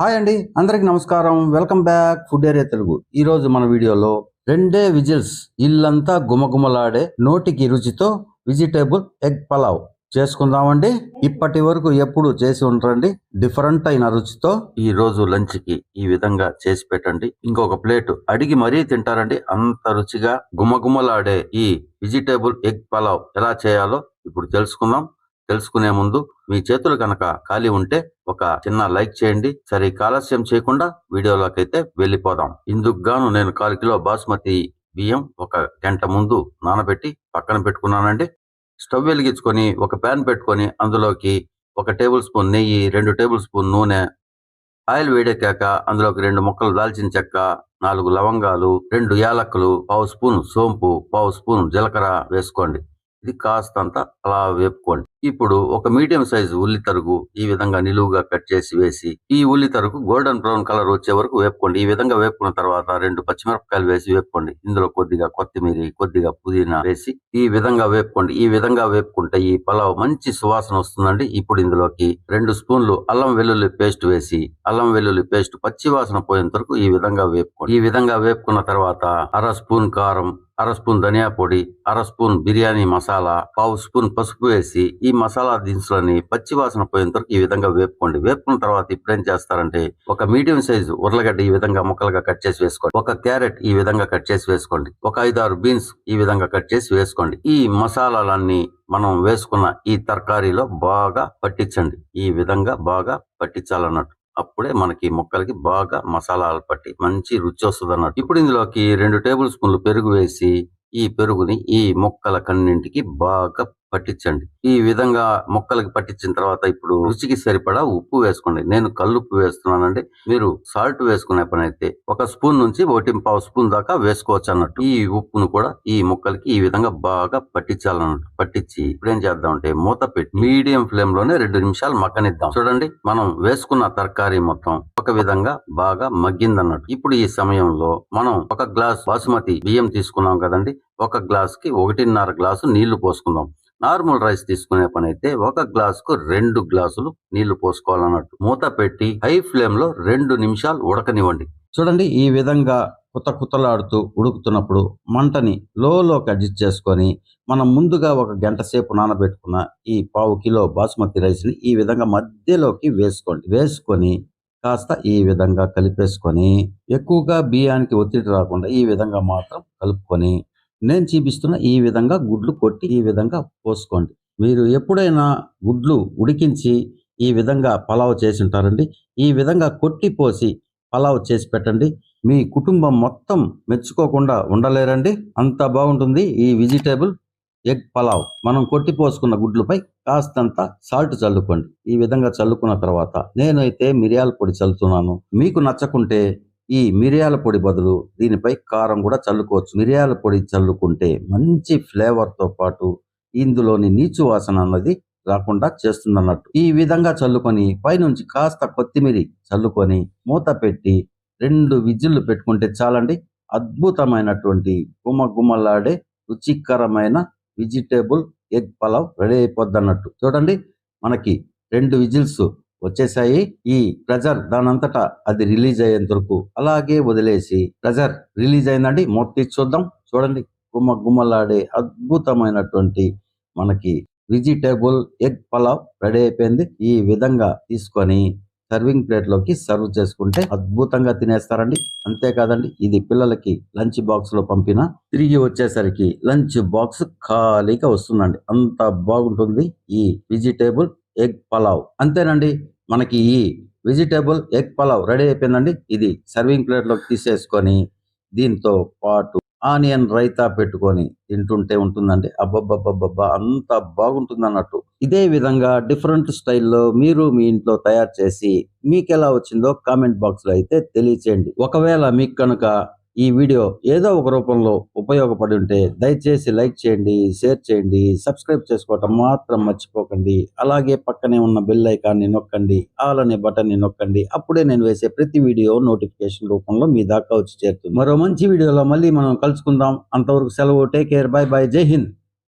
Hi అండి అందరికి నమస్కారం. Welcome back food area Telugu. ఈ రోజు మన వీడియోలో రెండే విజిల్స్ ఇల్లంతా గుమగుమలాడే నోటికి రుచితో వెజిటేబుల్ ఎగ్ పలావ్ చేసుకుందామండి. ఇప్పటి వరకు ఎప్పుడు చేసి ఉంటారండి డిఫరెంట్ అయిన రుచితో ఈ రోజు లంచ్కి ఈ విధంగా చేసి పెట్టండి. ఇంకొక ప్లేట్ అడిగి మరీ తింటారండి. అంత రుచిగా గుమగుమలాడే ఈ వెజిటేబుల్ ఎగ్ పలావ్ ఎలా చేయాలో ఇప్పుడు తెలుసుకుందాం. తెలుసుకునే ముందు మీ చేతులు కనుక ఖాళీ ఉంటే ఒక చిన్న లైక్ చేయండి. సరే ఆలస్యం చేయకుండా వీడియోలోకైతే వెళ్ళిపోదాం. ఇందుకు గాను నేను కాలు కిలో బాస్మతి బియ్యం ఒక గంట ముందు నానబెట్టి పక్కన పెట్టుకున్నానండి. స్టవ్ వెలిగించుకొని ఒక ప్యాన్ పెట్టుకొని అందులోకి ఒక టేబుల్ స్పూన్ నెయ్యి రెండు టేబుల్ స్పూన్ నూనె ఆయిల్ వేడెక్కాక అందులోకి రెండు ముక్కలు దాల్చిన చెక్క నాలుగు లవంగాలు రెండు యాలక్కులు పావు స్పూన్ సోంపు పావు స్పూన్ జీలకర్ర వేసుకోండి. ఇది కాస్తంత అలా వేపుకోండి. ఇప్పుడు ఒక మీడియం సైజు ఉల్లి తరుగు ఈ విధంగా నిలువుగా కట్ చేసి వేసి ఈ ఉల్లి తరుగు గోల్డెన్ బ్రౌన్ కలర్ వచ్చే వరకు వేపుకోండి. ఈ విధంగా వేపుకున్న తర్వాత రెండు పచ్చిమిరపకాయలు వేసి వేపుకోండి. ఇందులో కొద్దిగా కొత్తిమీర కొద్దిగా పుదీనా వేసి ఈ విధంగా వేపుకోండి. ఈ విధంగా వేపుకుంటే ఈ పలావ్ మంచి సువాసన వస్తుందండి. ఇప్పుడు ఇందులోకి రెండు స్పూన్లు అల్లం వెల్లుల్లి పేస్ట్ వేసి అల్లం వెల్లుల్లి పేస్ట్ పచ్చి వాసన పోయేంత వరకు ఈ విధంగా వేపుకోండి. ఈ విధంగా వేపుకున్న తర్వాత అర స్పూన్ కారం అర స్పూన్ ధనియా పొడి అర స్పూన్ బిర్యానీ మసాలా పావు స్పూన్ పసుపు వేసి ఈ మసాలా దినుసులని పచ్చి వాసన పోయేంత వరకు ఈ విధంగా వేపుకోండి. వేపుకున్న తర్వాత ఇప్పుడు ఏం చేస్తారంటే ఒక మీడియం సైజు ఉర్లగడ్డ ఈ విధంగా ముక్కలుగా కట్ చేసి వేసుకోండి. ఒక క్యారెట్ ఈ విధంగా కట్ చేసి వేసుకోండి. ఒక ఐదు ఆరు బీన్స్ ఈ విధంగా కట్ చేసి వేసుకోండి. ఈ మసాలాలన్నీ మనం వేసుకున్న ఈ తరకారీలో బాగా పట్టించండి. ఈ విధంగా బాగా పట్టించాలన్నట్టు. అప్పుడే మనకి ముక్కలకి బాగా మసాలాలు పట్టి మంచి రుచి వస్తుంది అన్నట్టు ఇప్పుడు ఇందులోకి రెండు టేబుల్ స్పూన్లు పెరుగు వేసి ఈ పెరుగుని ఈ ముక్కల కన్నింటికి బాగా పట్టించండి. ఈ విధంగా ముక్కలకి పట్టించిన తర్వాత ఇప్పుడు రుచికి సరిపడా ఉప్పు వేసుకోండి. నేను కల్లుప్పు వేస్తున్నానండి. మీరు సాల్ట్ వేసుకునే పని అయితే ఒక స్పూన్ నుంచి ఒకటి పావు స్పూన్ దాకా వేసుకోవచ్చు అన్నట్టు. ఈ ఉప్పును కూడా ఈ ముక్కలకి ఈ విధంగా బాగా పట్టించాలన్నట్టు పట్టించి ఇప్పుడు ఏం చేద్దామంటే మూత పెట్టి మీడియం ఫ్లేమ్లోనే రెండు నిమిషాలు మగ్గనిద్దాం. చూడండి మనం వేసుకున్న తరకారీ మొత్తం ఒక విధంగా బాగా మగ్గిందన్నట్టు. ఇప్పుడు ఈ సమయంలో మనం ఒక గ్లాస్ బాసుమతి బియ్యం తీసుకున్నాం కదండి. ఒక గ్లాస్కి ఒకటిన్నర గ్లాసు నీళ్ళు పోసుకుందాం. నార్మల్ రైస్ తీసుకునే పని అయితే ఒక గ్లాస్కు రెండు గ్లాసులు నీళ్ళు పోసుకోవాలన్నట్టు. మూత పెట్టి హై ఫ్లేమ్లో రెండు నిమిషాలు ఉడకనివ్వండి. చూడండి ఈ విధంగా కుత కుతలాడుతూ ఉడుకుతున్నప్పుడు మంటని లోలోకి అడ్జస్ట్ చేసుకొని మనం ముందుగా ఒక గంట సేపు నానబెట్టుకున్న ఈ పావు కిలో బాస్మతి రైస్ని ఈ విధంగా మధ్యలోకి వేసుకోండి. వేసుకొని కాస్త ఈ విధంగా కలిపేసుకొని ఎక్కువగా బియ్యానికి ఒత్తిడి రాకుండా ఈ విధంగా మాత్రం కలుపుకొని నేను చూపిస్తున్న ఈ విధంగా గుడ్లు కొట్టి ఈ విధంగా పోసుకోండి మీరు ఎప్పుడైనా గుడ్లు ఉడికించి ఈ విధంగా పలావ్ చేసి ఉంటారండి. ఈ విధంగా కొట్టి పోసి పలావ్ చేసి పెట్టండి. మీ కుటుంబం మొత్తం మెచ్చుకోకుండా ఉండలేరండి. అంత బాగుంటుంది ఈ వెజిటేబుల్ ఎగ్ పలావ్. మనం కొట్టి పోసుకున్న గుడ్లపై కాస్తంత సాల్ట్ చల్లుకోండి. ఈ విధంగా చల్లుకున్న తర్వాత నేనైతే మిరియాల పొడి చల్లుతున్నాను. మీకు నచ్చకుంటే ఈ మిరియాల పొడి బదులు దీనిపై కారం కూడా చల్లుకోవచ్చు. మిరియాల పొడి చల్లుకుంటే మంచి ఫ్లేవర్తో పాటు ఇందులోని నీచు వాసన అన్నది రాకుండా చేస్తుందన్నట్టు. ఈ విధంగా చల్లుకొని పైనుంచి కాస్త కొత్తిమీర చల్లుకొని మూత పెట్టి రెండు విజిల్లు పెట్టుకుంటే చాలండి. అద్భుతమైనటువంటి గుమగుమలాడే రుచికరమైన వెజిటేబుల్ ఎగ్ పలావ్ రెడీ అయిపోద్ది అన్నట్టు చూడండి మనకి రెండు విజిల్స్ వచ్చేసాయి ఈ ప్రెజర్ దానంతటా అది రిలీజ్ అయ్యేంత వరకు అలాగే వదిలేసి ప్రెజర్ రిలీజ్ అయిందండి. మొత్తం చూద్దాం. చూడండి. గుమ్మ గుమ్మలాడే అద్భుతమైనటువంటి మనకి వెజిటేబుల్ ఎగ్ పలావ్ రెడీ అయిపోయింది. ఈ విధంగా తీసుకొని సర్వింగ్ ప్లేట్లోకి సర్వ్ చేసుకుంటే అద్భుతంగా తినేస్తారండి. అంతేకాదండి ఇది పిల్లలకి లంచ్ బాక్స్లో పంపిన తిరిగి వచ్చేసరికి లంచ్ బాక్స్ ఖాళీగా వస్తుందండి. అంత బాగుంటుంది ఈ వెజిటేబుల్ ఎగ్ పలావ్. అంతేనండి. మనకి ఈ వెజిటేబుల్ ఎగ్ పలావ్ రెడీ అయిపోయిందండి. ఇది సర్వింగ్ ప్లేట్లోకి తీసేసుకొని దీంతో పాటు ఆనియన్ రైతా పెట్టుకొని తింటుంటే ఉంటుందండి. అబ్బబ్బబ్బబ్బబ్బా అంత బాగుంటుంది అన్నట్టు ఇదే విధంగా డిఫరెంట్ స్టైల్లో మీరు మీ ఇంట్లో తయారు చేసి మీకు ఎలా వచ్చిందో కామెంట్ బాక్స్లో అయితే తెలియచేయండి. ఒకవేళ మీకు కనుక ఈ వీడియో ఏదో ఒక రూపంలో ఉపయోగపడి ఉంటే దయచేసి లైక్ చేయండి షేర్ చేయండి సబ్స్క్రైబ్ చేసుకోవటం మాత్రం మర్చిపోకండి. అలాగే పక్కనే ఉన్న బెల్ ఐకాన్ని నొక్కండి ఆల్ అనే బటన్ని నొక్కండి. అప్పుడే నేను వేసే ప్రతి వీడియో నోటిఫికేషన్ రూపంలో మీ దాకా వచ్చి చేరుతుంది. మరో మంచి వీడియోలో మళ్ళీ మనం కలుసుకుందాం. అంతవరకు సెలవు టేక్ కేర్ బై బై జై హింద్.